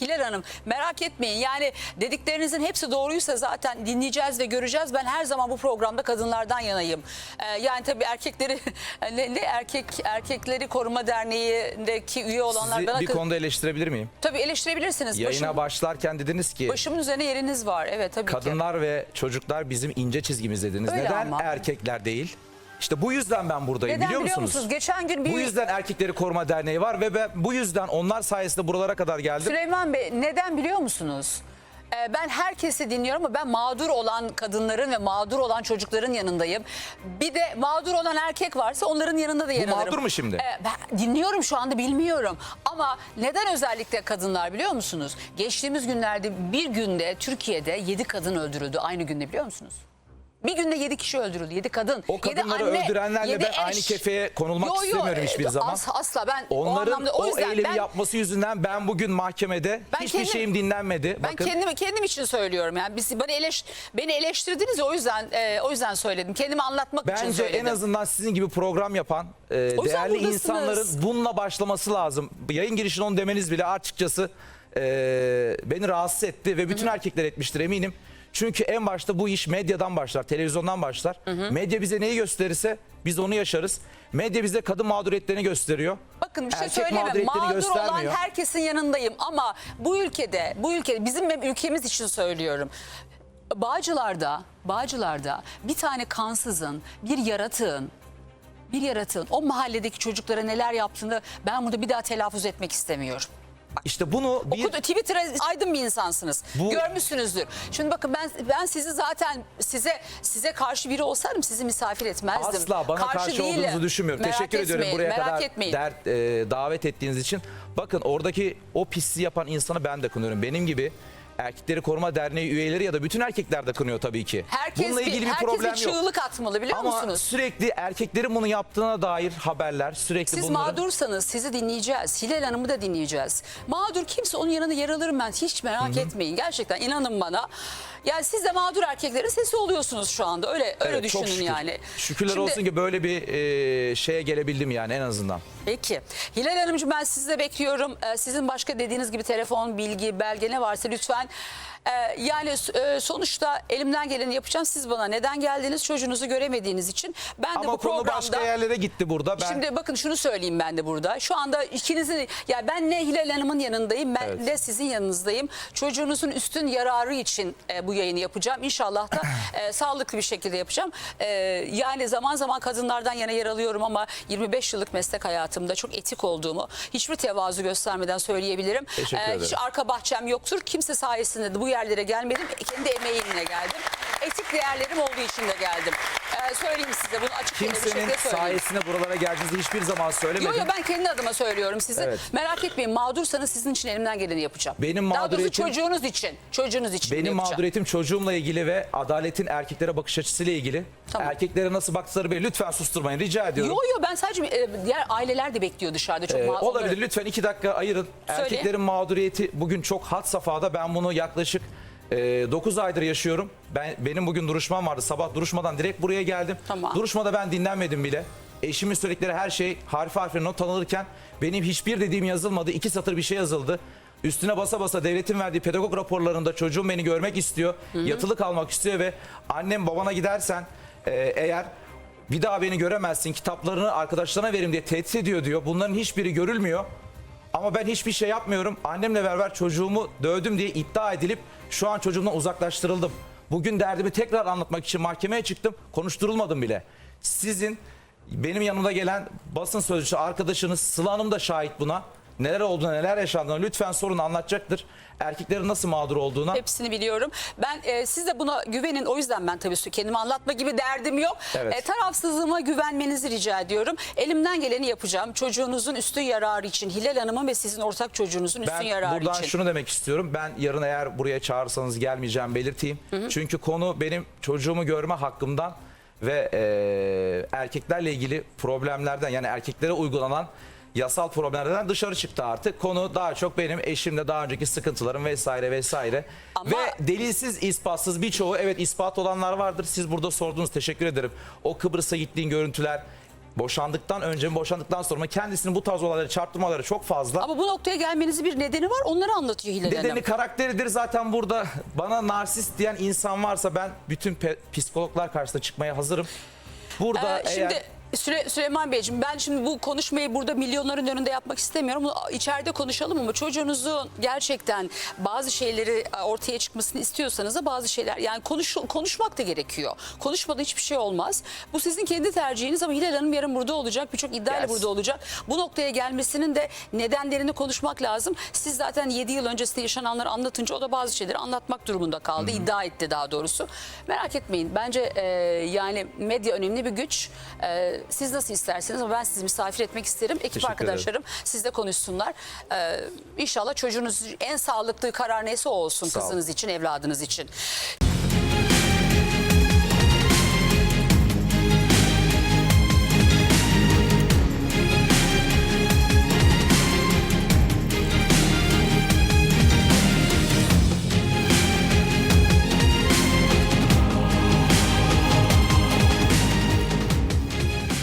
Hilal Hanım merak etmeyin yani dediklerinizin hepsi doğruysa zaten dinleyeceğiz ve göreceğiz. Ben her zaman bu programda kadınlardan yanayım. Ee, yani tabii erkekleri ne, ne erkek erkekleri koruma derneğindeki üye olanlar Sizi bana bir konuda eleştirebilir miyim? tabii eleştirebilirsiniz. Yayına Başım- başlarken dediniz ki başımın üzerine yeriniz var. Evet tabii ki. kadınlar ve çocuklar bizim ince çizgimiz dediniz. Öyle Neden ama. erkekler değil? İşte bu yüzden ben buradayım Neden biliyor biliyor musunuz? musunuz? Geçen gün bir Bu yüzden Erkekleri Koruma Derneği var ve ben bu yüzden onlar sayesinde buralara kadar geldim. Süleyman Bey neden biliyor musunuz? Ee, Ben herkesi dinliyorum ama ben mağdur olan kadınların ve mağdur olan çocukların yanındayım. Bir de mağdur olan erkek varsa onların yanında da yer alırım. mağdur mu şimdi? Ee, Ben dinliyorum şu anda bilmiyorum. Ama neden özellikle kadınlar biliyor musunuz? Geçtiğimiz günlerde bir günde Türkiye'de 7 kadın öldürüldü aynı günde biliyor musunuz? Bir günde 7 kişi öldürüldü. 7 kadın. O yedi kadınları anne, öldürenlerle yedi ben aynı kefeye konulmak istemiyorum hiçbir zaman. as- asla ben o Onların anlamda o, o yüzden eylemi ben yapması yüzünden ben bugün mahkemede Ben hiçbir kendim- şeyim dinlenmedi. Ben Bakın kendimi kendim için söylüyorum yani. Biz beni eleş beni eleştirdiniz ya o yüzden e, o yüzden söyledim. Kendimi anlatmak için Bence söyledim. en azından sizin gibi program yapan e, değerli buradasınız. insanların bununla başlaması lazım. Yayın girişinde onu demeniz bile açıkçası e, beni rahatsız etti ve bütün erkekler etmiştir eminim. Çünkü en başta bu iş medyadan başlar, televizyondan başlar. Medya bize neyi gösterirse biz onu yaşarız. Medya bize kadın mağduriyetlerini gösteriyor. Bakın bir şey Erkek mağduriyetlerini Mağdur olan göstermiyor. herkesin yanındayım ama bu ülkede, bu ülke bizim ülkemiz için söylüyorum. Bağcılar'da, Bağcılar'da bir tane kansızın, bir yaratığın, bir yaratığın o mahalledeki çocuklara neler yaptığını ben burada bir daha telaffuz etmek istemiyorum. İşte bunu bir Okudu, Twitter'a aydın bir insansınız. Bu- Görmüşsünüzdür. Şimdi bakın ben ben sizi zaten size size karşı biri olsaydım sizi misafir etmezdim. Asla bana karşı, değilim. olduğunuzu düşünmüyorum. Merak Teşekkür ediyorum etmeyin, buraya merak kadar etmeyin. dert, e, davet ettiğiniz için. Bakın oradaki o pisliği yapan insanı ben de kınıyorum. Benim gibi Erkekleri Koruma Derneği üyeleri ya da bütün erkekler de kınıyor tabii ki. Herkes Bununla ilgili bir, herkes problem bir yok. çığlık atmalı biliyor Ama musunuz? sürekli erkeklerin bunu yaptığına dair haberler sürekli Siz bunları... mağdursanız sizi dinleyeceğiz. Hilal Hanım'ı da dinleyeceğiz. Mağdur kimse onun yanında yer alırım ben. Hiç merak etmeyin. Gerçekten inanın bana. Yani siz de mağdur erkeklerin sesi oluyorsunuz şu anda. Öyle öyle Evet, çok düşünün şükür. yani. Şükürler Şimdi- olsun ki böyle bir e, şeye gelebildim yani en azından. Peki. Hilal Hanımcığım ben sizi de bekliyorum. Ee, sizin başka dediğiniz gibi telefon, bilgi, belge ne varsa lütfen. Ee, yani e, sonuçta elimden geleni yapacağım. Siz bana neden geldiniz? Çocuğunuzu göremediğiniz için. Ben de Ama bu konu programda... başka yerlere gitti burada. Ben Şimdi bakın şunu söyleyeyim ben de burada. Şu anda ikinizin ya ben ne Hilal Hanım'ın yanındayım ben Evet. de sizin yanınızdayım. Çocuğunuzun üstün yararı için e, bu yayını yapacağım. İnşallah da e, sağlıklı bir şekilde yapacağım. E, yani zaman zaman kadınlardan yana yer alıyorum ama 25 yıllık meslek hayatımda çok etik olduğumu hiçbir tevazu göstermeden söyleyebilirim. E, hiç arka bahçem yoktur. Kimse sayesinde de bu yerlere gelmedim. Kendi emeğimle geldim. Etik değerlerim olduğu için de geldim. E, söyleyeyim size bunu açık bir kimsenin şekilde söyleyeyim. sayesinde buralara geldiğinizi hiçbir zaman söylemedim. Yok yok ben kendi adıma söylüyorum size. Evet. Merak etmeyin mağdursanız sizin için elimden geleni yapacağım. Benim Daha doğrusu mağduriyetim- çocuğunuz için. Çocuğunuz için Benim yapacağım. mağduriyetim çocuğumla ilgili ve adaletin erkeklere bakış açısıyla ilgili. Tamam. Erkeklere nasıl baktıkları beni lütfen susturmayın rica ediyorum. Yo yo ben sadece e, diğer aileler de bekliyor dışarıda çok Ee, mağdur. olabilir lütfen iki dakika ayırın. Erkeklerin mağduriyeti bugün çok had safhada. Ben bunu yaklaşık 9 aydır yaşıyorum. Ben Benim bugün duruşmam vardı. Sabah duruşmadan direkt buraya geldim. Tamam. Duruşmada ben dinlenmedim bile. Eşimin söyledikleri her şey harfi harfine not alınırken benim hiçbir dediğim yazılmadı. İki satır bir şey yazıldı. Üstüne basa basa devletin verdiği pedagog raporlarında çocuğum beni görmek istiyor. Yatılı kalmak istiyor ve annem babana gidersen e, eğer bir daha beni göremezsin kitaplarını arkadaşlarına verim diye tehdit ediyor diyor. Bunların hiçbiri görülmüyor. Ama ben hiçbir şey yapmıyorum. Annemle beraber çocuğumu dövdüm diye iddia edilip şu an çocuğumdan uzaklaştırıldım. Bugün derdimi tekrar anlatmak için mahkemeye çıktım. Konuşturulmadım bile. Sizin benim yanımda gelen basın sözcüsü arkadaşınız Sıla Hanım da şahit buna. Neler olduğuna neler yaşandığına lütfen sorun anlatacaktır. Erkeklerin nasıl mağdur olduğuna. Hepsini biliyorum. Ben e, siz de buna güvenin. O yüzden ben tabii kendimi anlatma gibi derdim yok. Evet. E, tarafsızlığıma güvenmenizi rica ediyorum. Elimden geleni yapacağım. Çocuğunuzun üstün yararı için, Hilal Hanım'ın ve sizin ortak çocuğunuzun üstün Ben yararı buradan için. şunu demek istiyorum. Ben yarın eğer buraya çağırsanız gelmeyeceğim belirteyim. Çünkü konu benim çocuğumu görme hakkımdan ve e, erkeklerle ilgili problemlerden yani erkeklere uygulanan yasal problemlerden dışarı çıktı artık. Konu daha çok benim eşimle daha önceki sıkıntılarım vesaire vesaire. Ama- Ve delilsiz, ispatsız birçoğu evet ispat olanlar vardır. Siz burada sordunuz teşekkür ederim. O Kıbrıs'a gittiğin görüntüler Boşandıktan önce mi boşandıktan sonra mı kendisini bu tarz olaylara çarptırmaları çok fazla. Ama bu noktaya gelmenizin bir nedeni var. Onları anlatıyor Hilal Hanım. Nedeni karakteridir zaten burada bana narsist diyen insan varsa ben bütün psikologlar karşısında çıkmaya hazırım. Burada Ee, eğer şimdi Süle- Süleyman Beyciğim ben şimdi bu konuşmayı burada milyonların önünde yapmak istemiyorum. Bunu içeride konuşalım ama çocuğunuzun gerçekten bazı şeyleri ortaya çıkmasını istiyorsanız da bazı şeyler yani konuş, konuşmak da gerekiyor. Konuşmadan hiçbir şey olmaz. Bu sizin kendi tercihiniz ama Hilal Hanım yarın burada olacak. Birçok iddiayla Yes. burada olacak. Bu noktaya gelmesinin de nedenlerini konuşmak lazım. Siz zaten 7 yıl öncesinde yaşananları anlatınca o da bazı şeyleri anlatmak durumunda kaldı. iddia etti daha doğrusu. Merak etmeyin. Bence e, yani medya önemli bir güç. E, siz nasıl isterseniz ama ben sizi misafir etmek isterim. Ekip Teşekkür arkadaşlarım siz de konuşsunlar. E, inşallah çocuğunuz en sağlıklı karar neyse o olsun Sağ kızınız için, evladınız için.